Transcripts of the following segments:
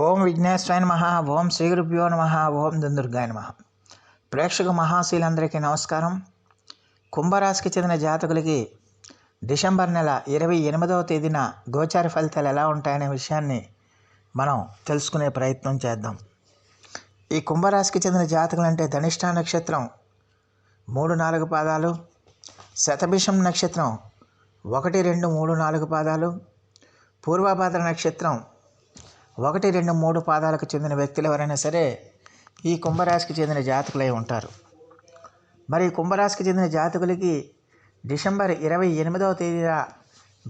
ఓం విఘ్నేశ్వరాయ నమ ఓం శ్రీ గురుభ్యో నమ ఓం దుందుర్గాయ నమ. ప్రేక్షక మహాశీలందరికీ నమస్కారం. కుంభరాశికి చెందిన జాతకులకి డిసెంబర్ నెల ఇరవై ఎనిమిదవ తేదీన గోచార ఫలితాలు ఎలా ఉంటాయనే విషయాన్ని మనం తెలుసుకునే ప్రయత్నం చేద్దాం. ఈ కుంభరాశికి చెందిన జాతకులు అంటే ధనిష్ట నక్షత్రం మూడు నాలుగు పాదాలు శతభిషం నక్షత్రం ఒకటి రెండు మూడు నాలుగు పాదాలు పూర్వభాద్ర నక్షత్రం ఒకటి రెండు మూడు పాదాలకు చెందిన వ్యక్తులు ఎవరైనా సరే ఈ కుంభరాశికి చెందిన జాతకులై ఉంటారు. మరి కుంభరాశికి చెందిన జాతకులకి డిసెంబర్ ఇరవై ఎనిమిదవ తేదీన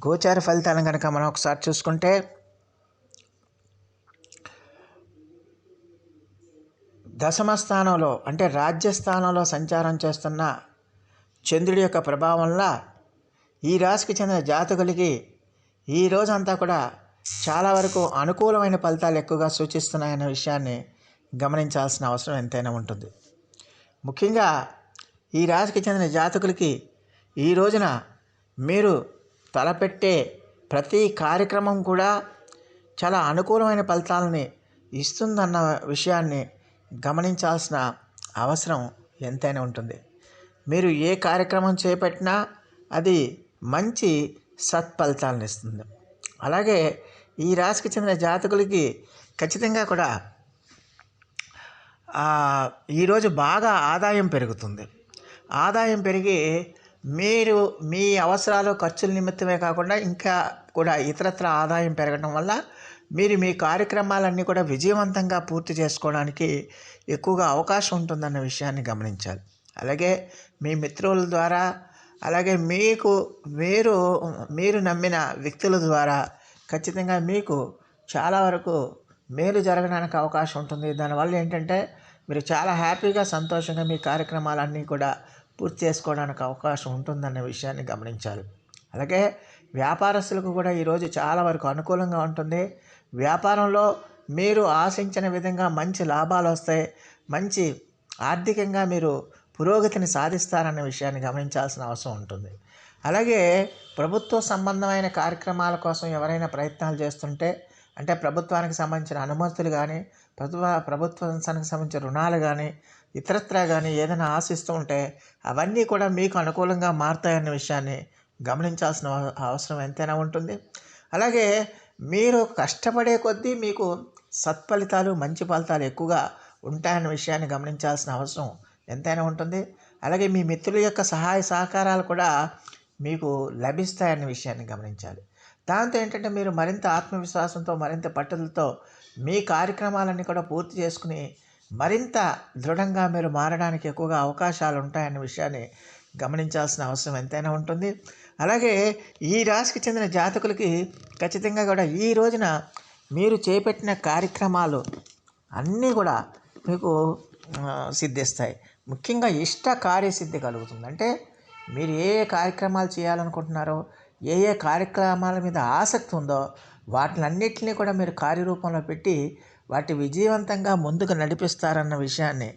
గోచార ఫలితాలను కనుక మనం ఒకసారి చూసుకుంటే దశమ స్థానంలో అంటే రాజ్యస్థానంలో సంచారం చేస్తున్న చంద్రుడి యొక్క ప్రభావం వల్ల ఈ రాశికి చెందిన జాతకులకి ఈ రోజంతా కూడా చాలా వరకు అనుకూలమైన ఫలితాలు ఎక్కువగా సూచిస్తున్నాయన్న విషయాన్ని గమనించాల్సిన అవసరం ఎంతైనా ఉంటుంది. ముఖ్యంగా ఈ రాశికి చెందిన జాతకులకి ఈ రోజున మీరు తలపెట్టే ప్రతి కార్యక్రమం కూడా చాలా అనుకూలమైన ఫలితాలని ఇస్తుందన్న విషయాన్ని గమనించాల్సిన అవసరం ఎంతైనా ఉంటుంది. మీరు ఏ కార్యక్రమం చేపట్టినా అది మంచి సత్ఫలితాలను ఇస్తుంది. అలాగే ఈ రాశికి చెందిన జాతకులకి ఖచ్చితంగా కూడా ఈరోజు బాగా ఆదాయం పెరుగుతుంది. ఆదాయం పెరిగి మీరు మీ అవసరాలు ఖర్చుల నిమిత్తమే కాకుండా ఇంకా కూడా ఇతరత్ర ఆదాయం పెరగడం వల్ల మీరు మీ కార్యక్రమాలన్నీ కూడా విజయవంతంగా పూర్తి చేసుకోవడానికి ఎక్కువగా అవకాశం ఉంటుందన్న విషయాన్ని గమనించాలి. అలాగే మీ మిత్రుల ద్వారా అలాగే మీకు మీరు మీరు నమ్మిన వ్యక్తుల ద్వారా ఖచ్చితంగా మీకు చాలా వరకు మేలు జరగడానికి అవకాశం ఉంటుంది. దానివల్ల ఏంటంటే మీరు చాలా హ్యాపీగా సంతోషంగా మీ కార్యక్రమాలన్నీ కూడా పూర్తి చేసుకోవడానికి అవకాశం ఉంటుందన్న విషయాన్ని గమనించాలి. అలాగే వ్యాపారస్తులకు కూడా ఈరోజు చాలా వరకు అనుకూలంగా ఉంటుంది. వ్యాపారంలో మీరు ఆశించిన విధంగా మంచి లాభాలు వస్తాయి. మంచి ఆర్థికంగా మీరు పురోగతిని సాధిస్తారన్న విషయాన్ని గమనించాల్సిన అవసరం ఉంటుంది. అలాగే ప్రభుత్వ సంబంధమైన కార్యక్రమాల కోసం ఎవరైనా ప్రయత్నాలు చేస్తుంటే అంటే ప్రభుత్వానికి సంబంధించిన అనుమతులు కానీ ప్రభుత్వ ప్రభుత్వానికి సంబంధించిన రుణాలు కానీ ఇతరత్ర కానీ ఏదైనా ఆశిస్తూ ఉంటే అవన్నీ కూడా మీకు అనుకూలంగా మారుతాయన్న విషయాన్ని గమనించాల్సిన అవసరం ఎంతైనా ఉంటుంది. అలాగే మీరు కష్టపడే కొద్దీ మీకు సత్ఫలితాలు మంచి ఫలితాలు ఎక్కువగా ఉంటాయన్న విషయాన్ని గమనించాల్సిన అవసరం ఎంతైనా ఉంటుంది. అలాగే మీ మిత్రుల యొక్క సహాయ సహకారాలు కూడా మీకు లభిస్తాయన్న విషయాన్ని గమనించాలి. దాంతో ఏంటంటే మీరు మరింత ఆత్మవిశ్వాసంతో మరింత పట్టుదలతో మీ కార్యక్రమాలన్నీ కూడా పూర్తి చేసుకుని మరింత దృఢంగా మీరు మారడానికి ఎక్కువగా అవకాశాలు ఉంటాయన్న విషయాన్ని గమనించాల్సిన అవసరం ఎంతైనా ఉంటుంది. అలాగే ఈ రాశికి చెందిన జాతకులకి ఖచ్చితంగా కూడా ఈ రోజున మీరు చేపట్టిన కార్యక్రమాలు అన్నీ కూడా మీకు సిద్ధిస్తాయి. ముఖ్యంగా ఇష్ట కార్యసిద్ధి కలుగుతుంది. అంటే మీరు ఏ ఏ కార్యక్రమాలు చేయాలనుకుంటున్నారో ఏ ఏ కార్యక్రమాల మీద ఆసక్తి ఉందో వాటినన్నిటిని కూడా మీరు కార్యరూపంలో పెట్టి వాటి విజయవంతంగా ముందుకు నడిపిస్తారన్న విషయాన్ని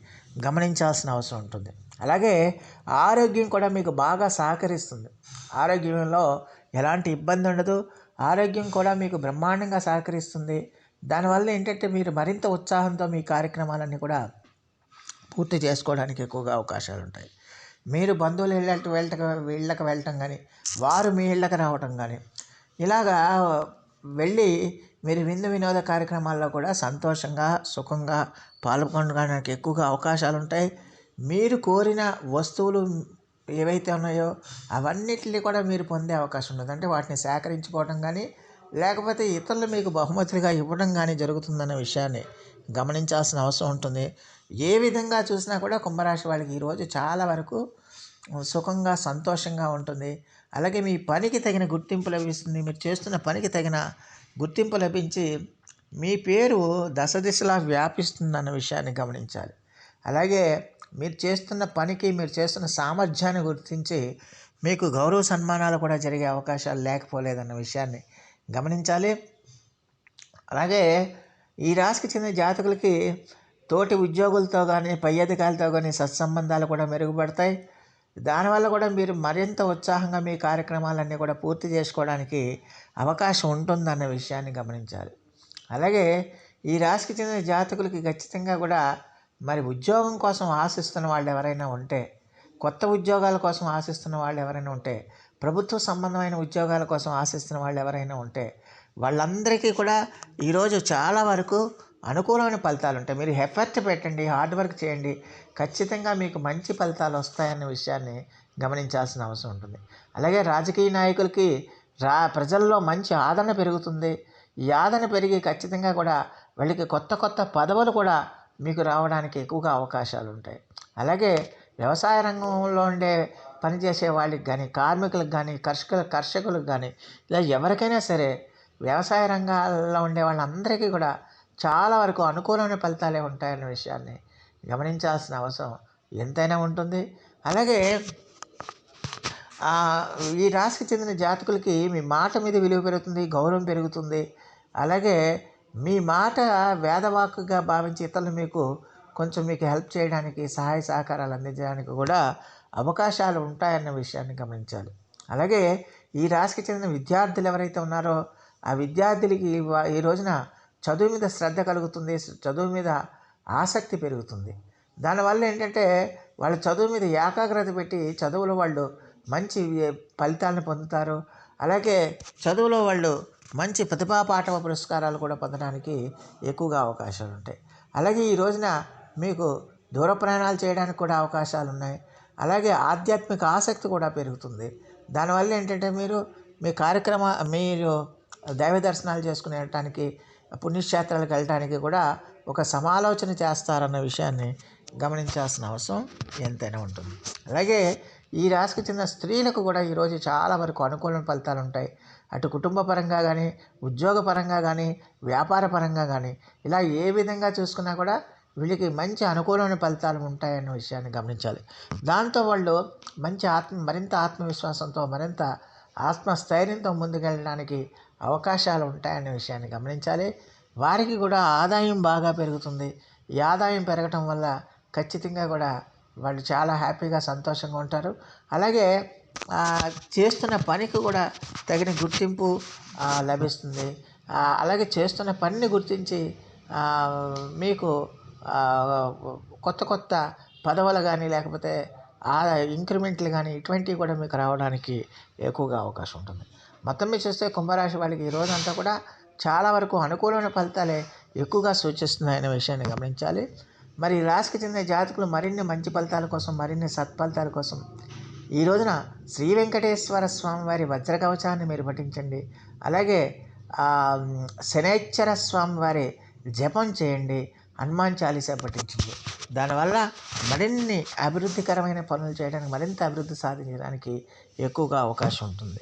గమనించాల్సిన అవసరం ఉంటుంది. అలాగే ఆరోగ్యం కూడా మీకు బాగా సహకరిస్తుంది. ఆరోగ్యంలో ఎలాంటి ఇబ్బంది ఉండదు. ఆరోగ్యం కూడా మీకు బ్రహ్మాండంగా సహకరిస్తుంది. దానివల్ల ఏంటంటే మీరు మరింత ఉత్సాహంతో మీ కార్యక్రమాలన్నీ కూడా పూర్తి చేసుకోవడానికి ఎక్కువగా అవకాశాలు ఉంటాయి మీరు బంధువులు ఇళ్ళకి వెళ్ళట వీళ్ళకి వెళ్ళటం కానీ వారు మీ ఇళ్ళకి రావటం కానీ ఇలాగా వెళ్ళి మీరు విందు వినోద కార్యక్రమాల్లో కూడా సంతోషంగా సుఖంగా పాల్గొనడానికి ఎక్కువగా అవకాశాలు ఉంటాయి మీరు కోరిన వస్తువులు ఏవైతే ఉన్నాయో అవన్నిటిని కూడా మీరు పొందే అవకాశం ఉంటుంది అంటే వాటిని సేకరించుకోవడం కానీ లేకపోతే ఇతరులు మీకు బహుమతులుగా ఇవ్వడం కానీ జరుగుతుందన్న విషయాన్ని గమనించాల్సిన అవసరం ఉంటుంది. ఏ విధంగా చూసినా కూడా కుంభరాశి వాళ్ళకి ఈరోజు చాలా వరకు సుఖంగా సంతోషంగా ఉంటుంది. అలాగే మీ పనికి తగిన గుర్తింపు లభిస్తుంది. మీరు చేస్తున్న పనికి తగిన గుర్తింపు లభించి మీ పేరు దశ దిశలా వ్యాపిస్తుందన్న విషయాన్ని గమనించాలి. అలాగే మీరు చేస్తున్న పనికి మీరు చేస్తున్న సామర్థ్యాన్ని గుర్తించి మీకు గౌరవ సన్మానాలు కూడా జరిగే అవకాశాలు లేకపోలేదన్న విషయాన్ని గమనించాలి. అలాగే ఈ రాశికి చెందిన జాతకులకి తోటి ఉద్యోగులతో కానీ పై అధికారులతో కానీ సత్సంబంధాలు కూడా మెరుగుపడతాయి. దానివల్ల కూడా మీరు మరింత ఉత్సాహంగా మీ కార్యక్రమాలన్నీ కూడా పూర్తి చేసుకోవడానికి అవకాశం ఉంటుందన్న విషయాన్ని గమనించాలి. అలాగే ఈ రాశికి చెందిన జాతకులకి ఖచ్చితంగా కూడా మరి ఉద్యోగం కోసం ఆశిస్తున్న వాళ్ళు ఎవరైనా ఉంటే కొత్త ఉద్యోగాల కోసం ఆశిస్తున్న వాళ్ళు ఎవరైనా ఉంటే ప్రభుత్వ సంబంధమైన ఉద్యోగాల కోసం ఆశిస్తున్న వాళ్ళు ఎవరైనా ఉంటే వాళ్ళందరికీ కూడా ఈరోజు చాలా వరకు అనుకూలమైన ఫలితాలు ఉంటాయి. మీరు ఎఫర్ట్ పెట్టండి హార్డ్ వర్క్ చేయండి. ఖచ్చితంగా మీకు మంచి ఫలితాలు వస్తాయన్న విషయాన్ని గమనించాల్సిన అవసరం ఉంటుంది. అలాగే రాజకీయ నాయకులకి రా ప్రజల్లో మంచి ఆదరణ పెరుగుతుంది. ఈ ఆదరణ పెరిగి ఖచ్చితంగా కూడా వాళ్ళకి కొత్త కొత్త పదవులు కూడా మీకు రావడానికి ఎక్కువగా అవకాశాలు ఉంటాయి. అలాగే వ్యవసాయ రంగంలో ఉండే పనిచేసే వాళ్ళకి కానీ కార్మికులకు కానీ కర్షకుల కర్షకులకు కానీ ఇలా ఎవరికైనా సరే వ్యవసాయ రంగాల్లో ఉండే వాళ్ళందరికీ కూడా చాలా వరకు అనుకూలమైన ఫలితాలే ఉంటాయన్న విషయాన్ని గమనించాల్సిన అవసరం ఎంతైనా ఉంటుంది. అలాగే ఈ రాశికి చెందిన జాతకులకి మీ మాట మీద విలువ పెరుగుతుంది గౌరవం పెరుగుతుంది. అలాగే మీ మాట వేదవాక్కుగా భావించి ఇతరులు మీకు కొంచెం మీకు హెల్ప్ చేయడానికి సహాయ సహకారాలు అందించడానికి కూడా అవకాశాలు ఉంటాయన్న విషయాన్ని గమనించాలి. అలాగే ఈ రాశికి చెందిన విద్యార్థులు ఎవరైతే ఉన్నారో ఆ విద్యార్థులకి ఈ రోజున చదువు మీద శ్రద్ధ కలుగుతుంది చదువు మీద ఆసక్తి పెరుగుతుంది. దానివల్ల ఏంటంటే వాళ్ళు చదువు మీద ఏకాగ్రత పెట్టి చదువులో వాళ్ళు మంచి ఫలితాలను పొందుతారు. అలాగే చదువులో వాళ్ళు మంచి ప్రతిభా పాఠవ పురస్కారాలు కూడా పొందడానికి ఎక్కువగా అవకాశాలు ఉంటాయి. అలాగే ఈ రోజున మీకు దూర ప్రయాణాలు చేయడానికి కూడా అవకాశాలు ఉన్నాయి. అలాగే ఆధ్యాత్మిక ఆసక్తి కూడా పెరుగుతుంది. దానివల్ల ఏంటంటే మీరు మీ కార్యక్రమ మీరు దైవ దర్శనాలు చేసుకునేటానికి పుణ్యక్షేత్రాలకు వెళ్ళటానికి కూడా ఒక సమాలోచన చేస్తారన్న విషయాన్ని గమనించాల్సిన అవసరం ఎంతైనా ఉంటుంది. అలాగే ఈ రాశికి చెందిన స్త్రీలకు కూడా ఈరోజు చాలా వరకు అనుకూల ఫలితాలు ఉంటాయి. అటు కుటుంబ పరంగా కానీ ఉద్యోగ పరంగా కానీ వ్యాపార పరంగా కానీ ఇలా ఏ విధంగా చూసుకున్నా కూడా వీళ్ళకి మంచి అనుకూలమైన ఫలితాలు ఉంటాయన్న విషయాన్ని గమనించాలి. దాంతో వాళ్ళు మంచి ఆత్మ మరింత ఆత్మవిశ్వాసంతో మరింత ఆత్మస్థైర్యంతో ముందుకెళ్ళడానికి అవకాశాలు ఉంటాయనే విషయాన్ని గమనించాలి. వారికి కూడా ఆదాయం బాగా పెరుగుతుంది. ఈ ఆదాయం పెరగటం వల్ల ఖచ్చితంగా కూడా వాళ్ళు చాలా హ్యాపీగా సంతోషంగా ఉంటారు. అలాగే చేస్తున్న పనికి కూడా తగిన గుర్తింపు లభిస్తుంది. అలాగే చేస్తున్న పనిని గుర్తించి మీకు కొత్త కొత్త పదవులు కానీ లేకపోతే ఆ ఇంక్రిమెంట్లు కానీ ఇటువంటివి కూడా మీకు రావడానికి ఎక్కువగా అవకాశం ఉంటుంది. మొత్తం మీద చూస్తే కుంభరాశి వాళ్ళకి ఈ రోజంతా కూడా చాలా వరకు అనుకూలమైన ఫలితాలే ఎక్కువగా సూచిస్తున్నాయనే విషయాన్ని గమనించాలి. మరి ఈ రాశికి చెందిన జాతకులు మరిన్ని మంచి ఫలితాల కోసం మరిన్ని సత్ఫలితాల కోసం ఈ రోజున శ్రీ వెంకటేశ్వర స్వామి వారి వజ్రకవచాన్ని మీరు పఠించండి. అలాగే శనేశ్వర స్వామివారి స్వామి వారి జపం చేయండి. హనుమాన్ చాలీసా పఠించండి. దానివల్ల మరిన్ని అభివృద్ధికరమైన పనులు చేయడానికి మరింత అభివృద్ధి సాధించడానికి ఎక్కువగా అవకాశం ఉంటుంది.